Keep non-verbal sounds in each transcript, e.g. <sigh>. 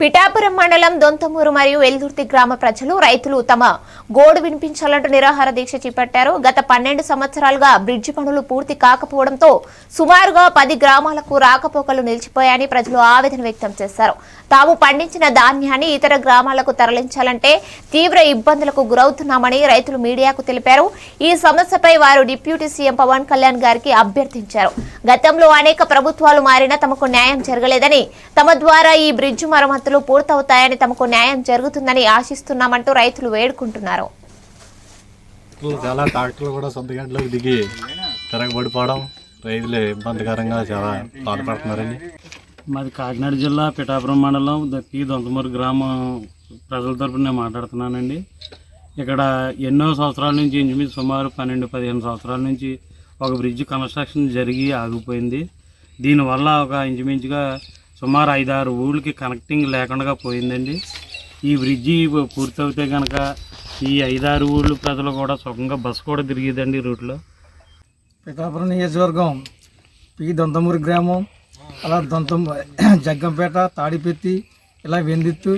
పిఠాపురం మండలం దొంతమూరు మరియు ఎల్దుర్తి గ్రామ ప్రజలు రైతులు తమ గోడు వినిపించాలంటూ నిరాహార దీక్ష చేపట్టారు. గత పన్నెండు సంవత్సరాలుగా బ్రిడ్జి పనులు పూర్తి కాకపోవడంతో సుమారుగా పది గ్రామాలకు రాకపోకలు నిలిచిపోయాయని ప్రజలు ఆవేదన వ్యక్తం చేశారు. తాము పండించిన ధాన్యాన్ని ఇతర గ్రామాలకు తరలించాలంటే తీవ్ర ఇబ్బందులకు గురవుతున్నామని రైతులు మీడియాకు తెలిపారు. ఈ సమస్యపై వారు డిప్యూటీ సీఎం పవన్ కళ్యాణ్ గారికి అభ్యర్థించారు. గతంలో అనేక ప్రభుత్వాలు మారినా తమకు న్యాయం జరగలేదని తమ ద్వారా ఈ బ్రిడ్జి మరమ్మత్తు మరమ్మతులు పూర్తవుతాయని తమకు న్యాయం జరుగుతుందని ఆశిస్తున్నామంటూ రైతులు వేడుకుంటున్నారు. చాలా ట్రాక్టర్లు కూడా సొంత గంటలకు దిగి తిరగబడిపోవడం రైతులు ఇబ్బందికరంగా చాలా బాధపడుతున్నారండి. మాది కాకినాడ జిల్లా పిఠాపురం మండలం. ద- పి దొంతమూరు గ్రామం ప్రజల తరపున నేను మాట్లాడుతున్నానండి. ఇక్కడ ఎన్నో సంవత్సరాల నుంచి ఇంచుమించు సుమారు పన్నెండు పదిహేను సంవత్సరాల నుంచి ఒక బ్రిడ్జ్ కన్స్ట్రక్షన్ జరిగి ఆగిపోయింది. దీనివల్ల ఒక ఇంచుమించుగా సుమారు ఐదారు ఊళ్ళకి కనెక్టింగ్ లేకుండా పోయిందండి. ఈ బ్రిడ్జి పూర్తవుతే కనుక ఈ ఐదారు ఊళ్ళు ప్రజలు కూడా సుఖంగా బస్సు కూడా తిరిగిదండి రూట్లో పిఠాపురం నియోజకవర్గం పి దొంతమూరి గ్రామం అలా దొంతం <clears throat> జగ్గంపేట తాడిపెత్తి ఇలా వెందిత్తు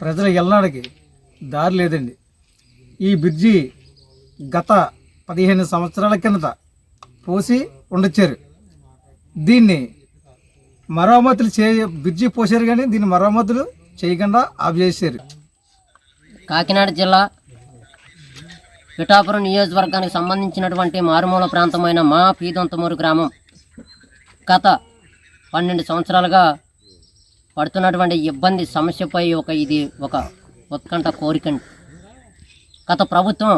ప్రజల ఎల్నాడికి దారి లేదండి. ఈ బ్రిడ్జి గత పదిహేను సంవత్సరాల కిందట పోసి ఉండొచ్చారు. దీన్ని మరమ్మతులు చే బ్రిడ్జి పోసారు కానీ దీన్ని మరమ్మతులు చేయకుండా ఆఫ్ చేశారు. కాకినాడ జిల్లా పిఠాపురం నియోజకవర్గానికి సంబంధించినటువంటి మారుమూల ప్రాంతమైన మా పీదొంతమూరు గ్రామం గత పన్నెండు సంవత్సరాలుగా పడుతున్నటువంటి ఇబ్బంది సమస్యపై ఒక ఇది ఒక ఉత్కంఠ కోరిక గత ప్రభుత్వం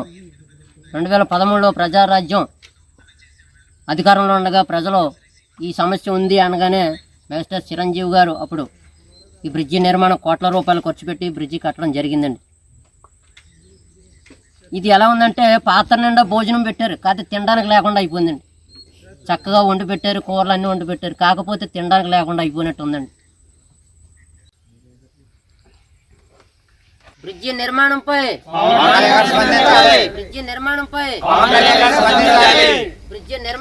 రెండు వేల పదమూడులో ప్రజారాజ్యం అధికారంలో ఉండగా ప్రజలు ఈ సమస్య ఉంది అనగానే మెగాస్టార్ చిరంజీవి గారు అప్పుడు ఈ బ్రిడ్జి నిర్మాణం కోట్ల రూపాయలు ఖర్చు పెట్టి బ్రిడ్జి కట్టడం జరిగిందండి. ఇది ఎలా ఉందంటే పాత్ర నిండా భోజనం పెట్టారు కాకపోతే తినడానికి లేకుండా అయిపోయిందండి. చక్కగా వండి పెట్టారు కూరలు అన్నీ వండి పెట్టారు కాకపోతే తినడానికి లేకుండా అయిపోయినట్టు ఉందండి. బ్రిడ్జి నిర్మాణంపై బ్రిడ్జి నిర్మాణంపై బ్రిడ్జి నిర్మాణం